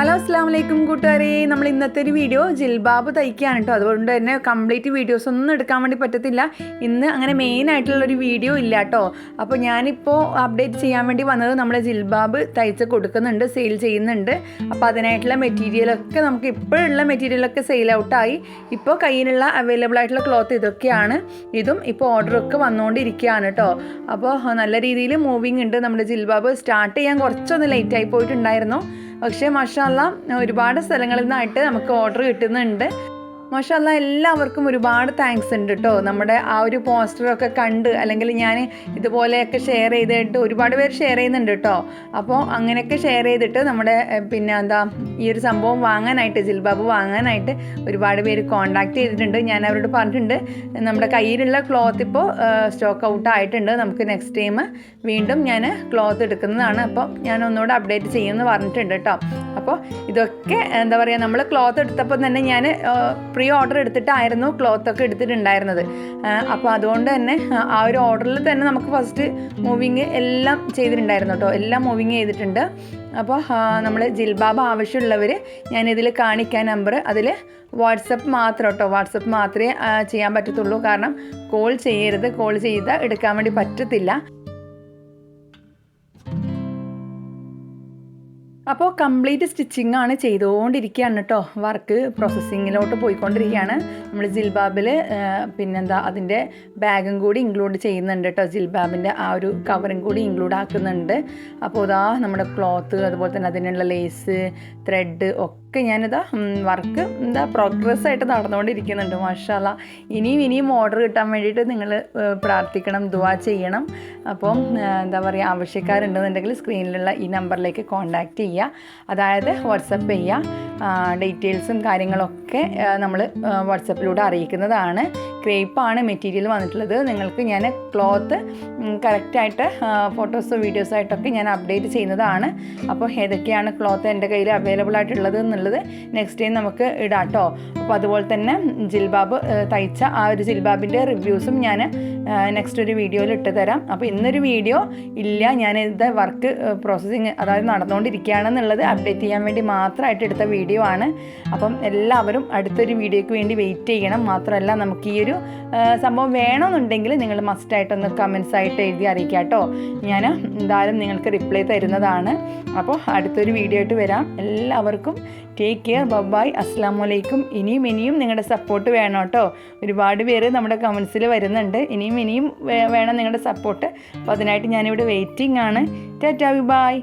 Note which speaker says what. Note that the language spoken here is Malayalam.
Speaker 1: ഹലോ അസ്സാം വലൈക്കും കൂട്ടുകാരെ. നമ്മൾ ഇന്നത്തെ ഒരു വീഡിയോ ജിൽബാബ് തയ്ക്കുകയാണ് കേട്ടോ. അതുകൊണ്ട് തന്നെ കംപ്ലീറ്റ് വീഡിയോസ് ഒന്നും എടുക്കാൻ വേണ്ടി പറ്റത്തില്ല. ഇന്ന് അങ്ങനെ മെയിൻ ആയിട്ടുള്ളൊരു വീഡിയോ ഇല്ല കേട്ടോ. അപ്പോൾ ഞാനിപ്പോൾ അപ്ഡേറ്റ് ചെയ്യാൻ വേണ്ടി വന്നത് നമ്മൾ ജിൽബാബ് തയ്ച്ച് കൊടുക്കുന്നുണ്ട് സെയിൽ ചെയ്യുന്നുണ്ട്. അപ്പോൾ അതിനായിട്ടുള്ള മെറ്റീരിയലൊക്കെ നമുക്ക് ഇപ്പോഴുള്ള മെറ്റീരിയലൊക്കെ സെയിൽ ഔട്ടായി ഇപ്പോൾ കയ്യിലുള്ള അവൈലബിൾ ആയിട്ടുള്ള ക്ലോത്ത് ഇതൊക്കെയാണ്. ഇതും ഇപ്പോൾ ഓർഡറൊക്കെ വന്നുകൊണ്ടിരിക്കുകയാണ് കേട്ടോ. അപ്പോൾ നല്ല രീതിയിൽ മൂവിങ് ഉണ്ട്. നമ്മുടെ ജിൽബാബ് സ്റ്റാർട്ട് ചെയ്യാൻ കുറച്ചൊന്ന് ലേറ്റായി പോയിട്ടുണ്ടായിരുന്നു. പക്ഷേ മഷാല്ല ഒരുപാട് സ്ഥലങ്ങളിൽ നിന്നായിട്ട് നമുക്ക് ഓർഡർ കിട്ടുന്നുണ്ട്. മഷാല്ല എല്ലാവർക്കും ഒരുപാട് താങ്ക്സ് ഉണ്ട് കേട്ടോ നമ്മുടെ ആ ഒരു പോസ്റ്ററൊക്കെ കണ്ട് അല്ലെങ്കിൽ ഞാൻ ഇതുപോലെയൊക്കെ ഷെയർ ചെയ്തിട്ട് ഒരുപാട് പേര് ഷെയർ ചെയ്യുന്നുണ്ട് കേട്ടോ അപ്പോൾ അങ്ങനെയൊക്കെ ഷെയർ ചെയ്തിട്ട് നമ്മുടെ പിന്നെ എന്താ ഈ ഒരു സംഭവം വാങ്ങാനായിട്ട് ജിൽബാബ് വാങ്ങാനായിട്ട് ഒരുപാട് പേര് കോണ്ടാക്ട് ചെയ്തിട്ടുണ്ട്. ഞാൻ അവരോട് പറഞ്ഞിട്ടുണ്ട് നമ്മുടെ കയ്യിലുള്ള ക്ലോത്ത് ഇപ്പോൾ സ്റ്റോക്ക് ഔട്ട് ആയിട്ടുണ്ട്. നമുക്ക് നെക്സ്റ്റ് ടൈം വീണ്ടും ഞാൻ ക്ലോത്ത് എടുക്കുന്നതാണ്. അപ്പോൾ ഞാൻ ഒന്നുകൂടെ അപ്ഡേറ്റ് ചെയ്യുമെന്ന് പറഞ്ഞിട്ടുണ്ട് കേട്ടോ അപ്പോൾ ഇതൊക്കെ എന്താ പറയുക നമ്മൾ ക്ലോത്ത് എടുത്തപ്പോൾ തന്നെ ഞാൻ പ്രീ ഓർഡർ എടുത്തിട്ടായിരുന്നു ക്ലോത്ത് ഒക്കെ എടുത്തിട്ടുണ്ടായിരുന്നത്. അപ്പോൾ അതുകൊണ്ട് തന്നെ ആ, ആ ഒരു ഓർഡറിൽ തന്നെ നമുക്ക് ഫസ്റ്റ് മൂവിങ് എല്ലാം ചെയ്തിട്ടുണ്ടായിരുന്നു കേട്ടോ എല്ലാം മൂവിങ് ചെയ്തിട്ടുണ്ട്. അപ്പോൾ നമ്മൾ ജിൽബാബ് ആവശ്യമുള്ളവർ ഞാനിതിൽ കാണിക്കാൻ നമ്പർ അതിൽ വാട്സപ്പ് മാത്രം കേട്ടോ വാട്സപ്പ് മാത്രമേ ചെയ്യാൻ പറ്റത്തുള്ളൂ. കാരണം കോൾ ചെയ്യരുത്. കോൾ ചെയ്താൽ എടുക്കാൻ വേണ്ടി പറ്റത്തില്ല. അപ്പോൾ കംപ്ലീറ്റ് സ്റ്റിച്ചിങ് ആണ് ചെയ്തുകൊണ്ടിരിക്കുകയാണ് കേട്ടോ വർക്ക് പ്രോസസ്സിങ്ങിലോട്ട് പോയിക്കൊണ്ടിരിക്കുകയാണ്. നമ്മൾ ജിൽബാബിൽ പിന്നെന്താ അതിന്റെ ബാഗും കൂടി ഇൻക്ലൂഡ് ചെയ്യുന്നുണ്ട് കേട്ടോ ജിൽബാബിന്റെ ആ ഒരു കവറും കൂടി ഇൻക്ലൂഡ് ആക്കുന്നുണ്ട്. അപ്പോൾ ഇതാ നമ്മുടെ ക്ലോത്ത് അതുപോലെ തന്നെ അതിനുള്ള ലേസ് ത്രെഡ് ഒക്കെ ഞാനിതാ വർക്ക് എന്താ പ്രോഗ്രസ് ആയിട്ട് നടന്നുകൊണ്ടിരിക്കുന്നുണ്ട് മാഷാല ഇനിയും ഇനിയും ഓർഡർ കിട്ടാൻ വേണ്ടിയിട്ട് നിങ്ങൾ പ്രാർത്ഥിക്കണം ദുവാ ചെയ്യണം. അപ്പം എന്താ പറയുക ആവശ്യക്കാരുണ്ടെന്നുണ്ടെങ്കിൽ സ്ക്രീനിലുള്ള ഈ നമ്പറിലേക്ക് കോൺടാക്റ്റ് ചെയ്യുക അതായത് വാട്സപ്പ് ചെയ്യുക ഡീറ്റെയിൽസും കാര്യങ്ങളൊക്കെ നമ്മൾ വാട്സപ്പിലൂടെ അറിയിക്കുന്നതാണ്. ക്രേപ്പാണ് മെറ്റീരിയൽ വന്നിട്ടുള്ളത്. നിങ്ങൾക്ക് ഞാൻ ക്ലോത്ത് കറക്റ്റായിട്ട് ഫോട്ടോസോ വീഡിയോസോ ആയിട്ടൊക്കെ ഞാൻ അപ്ഡേറ്റ് ചെയ്യുന്നതാണ്. അപ്പോൾ ഏതൊക്കെയാണ് ക്ലോത്ത് എന്റെ കയ്യിൽ അവൈലബിൾ ആയിട്ടുള്ളത് എന്നുള്ളത് നെക്സ്റ്റ് ടൈം നമുക്ക് ഇടാം കേട്ടോ അപ്പോൾ അതുപോലെ തന്നെ ജിൽബാബ് തയ്ച്ച ആ ഒരു ജിൽബാബിന്റെ റിവ്യൂസും ഞാൻ നെക്സ്റ്റ് ഒരു വീഡിയോയിൽ ഇട്ട് തരാം. അപ്പോൾ ഇന്നൊരു വീഡിയോ ഇല്ല. ഞാൻ ഇത് വർക്ക് പ്രോസസ്സിങ് അതായത് നടന്നുകൊണ്ടിരിക്കുകയാണെന്നുള്ളത് അപ്ഡേറ്റ് ചെയ്യാൻ വേണ്ടി മാത്രമായിട്ട് എടുത്ത വീഡിയോ ആണ്. അപ്പം എല്ലാവരും അടുത്തൊരു വീഡിയോയ്ക്ക് വേണ്ടി വെയിറ്റ് ചെയ്യണം. മാത്രമല്ല നമുക്ക് ഈ ഒരു ആ, സംഭവം വേണമെന്നുണ്ടെങ്കിൽ നിങ്ങൾ മസ്റ്റായിട്ടൊന്ന് കമൻസ് ആയിട്ട് എഴുതി അറിയിക്കുക കേട്ടോ. ഞാൻ എന്തായാലും നിങ്ങൾക്ക് റിപ്ലൈ തരുന്നതാണ്. അപ്പോൾ അടുത്തൊരു വീഡിയോ ആയിട്ട് വരാം. എല്ലാവർക്കും ടേക്ക് കെയർ ബബായ് അസ്സാം വലൈക്കും ഇനിയും ഇനിയും നിങ്ങളുടെ സപ്പോർട്ട് വേണം കേട്ടോ. ഒരുപാട് പേര് നമ്മുടെ കമൻസിൽ വരുന്നുണ്ട്. ഇനിയും ഇനിയും വേണം നിങ്ങളുടെ സപ്പോർട്ട് അപ്പോൾ അതിനായിട്ട് ഞാനിവിടെ വെയിറ്റിംഗ് ആണ്. Tata bye